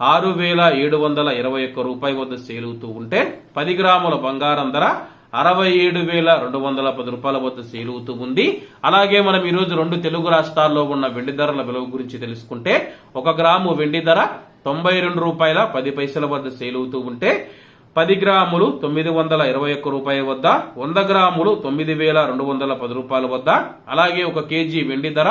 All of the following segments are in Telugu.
ఆరు వేల ఏడు వందల ఇరవై ఒక్క రూపాయి వద్ద సేలుతూ అవుతూ ఉంటే పది గ్రాముల బంగారం ధర అరవై ఏడు వేల రెండు వందల పది రూపాయల వద్ద సేలుతూ అవుతూ ఉంది. అలాగే మనం ఈరోజు రెండు తెలుగు రాష్ట్రాల్లో ఉన్న వెండి ధరల విలువ గురించి తెలుసుకుంటే ఒక గ్రాము వెండి ధర తొంభై రెండు రూపాయల పది పైసల వద్ద సేలుతూ అవుతూ ఉంటే పది గ్రాములు తొమ్మిది వందల ఇరవై ఒక్క రూపాయల వద్ద వంద గ్రాములు తొమ్మిది వేల రెండు వందల పది రూపాయల వద్ద అలాగే ఒక కేజీ వెండి ధర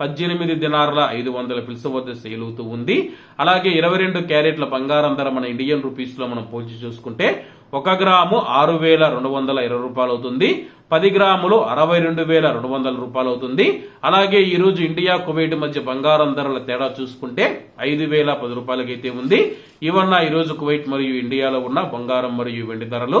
పద్దెనిమిది దినార్ల ఐదు వందల పిలుసు వద్ద సేల్ అవుతూ ఉంది. అలాగే ఇరవై రెండు క్యారెట్ల బంగారం ధర మన ఇండియన్ రూపీస్లో మనం పోల్చి చూసుకుంటే ఒక గ్రాము ఆరు వేల రెండు వందల ఇరవై రూపాయలు అవుతుంది పది గ్రాములు అరవై రెండు వేల రెండు వందల రూపాయలు అవుతుంది అలాగే ఈ రోజు ఇండియా కువైట్ మధ్య బంగారం ధరల తేడా చూసుకుంటే ఐదు వేల పది రూపాయలకైతే ఉంది. ఇవన్న ఈ రోజు కువైట్ మరియు ఇండియాలో ఉన్న బంగారం మరియు వెండి ధరలు